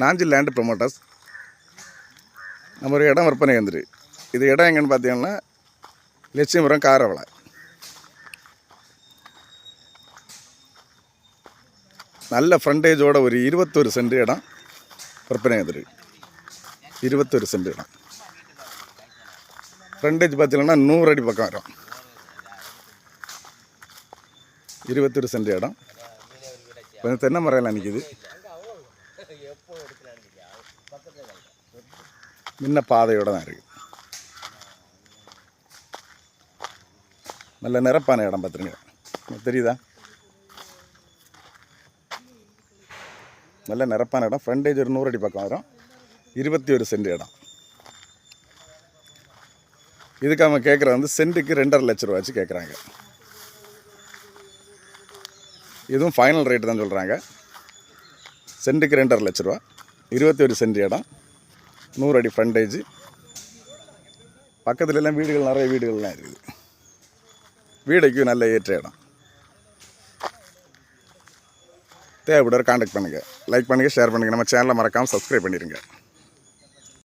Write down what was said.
Nanjil land promoters நம்ம ஒரு இடம் விற்பனை வந்துரு. இது இடம் எங்கன்னு பார்த்தீங்கன்னா லட்சுமிபுரம் காரவளை. நல்ல ஃப்ரண்டேஜோட ஒரு இருபத்தொரு சென்ட் இடம் விற்பனை வந்துரு. இருபத்தொரு சென்ட் இடம். ஃப்ரண்டேஜ் பார்த்தீங்கன்னா நூறு அடி பக்கம் வரும். இருபத்தொரு சென்ட் இடம். கொஞ்சம் தென்னை மரம் நிற்கிது முன்ன பாதையோட தான் இருக்குது நல்ல நிரப்பான இடம் பார்த்துருங்க. தெரியுதா? நல்ல நிரப்பான இடம். ஃப்ரண்டேஜ் ஒரு நூறு அடி பக்கம் வரும். இருபத்தி ஒரு சென்ட் இடம். இதுக்கு அவங்க கேட்குற வந்து சென்ட்டுக்கு ரெண்டரை லட்ச ரூபா வச்சு கேட்குறாங்க இதுவும் ஃபைனல் ரேட்டு தான் சொல்கிறாங்க சென்ட்டுக்கு ரெண்டரை லட்ச ரூபா. இருபத்தி ஒரு சென்ட் இடம். நூறு அடி ஃப்ரண்டேஜ் பக்கத்துல எல்லாம் வீடுகள் நிறைய வீடுகள்லாம் இருக்குது. வீடைக்கு நல்ல ஏற்ற இடம். தேவைப்படுற காண்டாக்ட் பண்ணுங்கள் லைக் பண்ணுங்கள் ஷேர் பண்ணுங்கள் நம்ம சேனலை மறக்காமல் சப்ஸ்கிரைப் பண்ணிடுங்க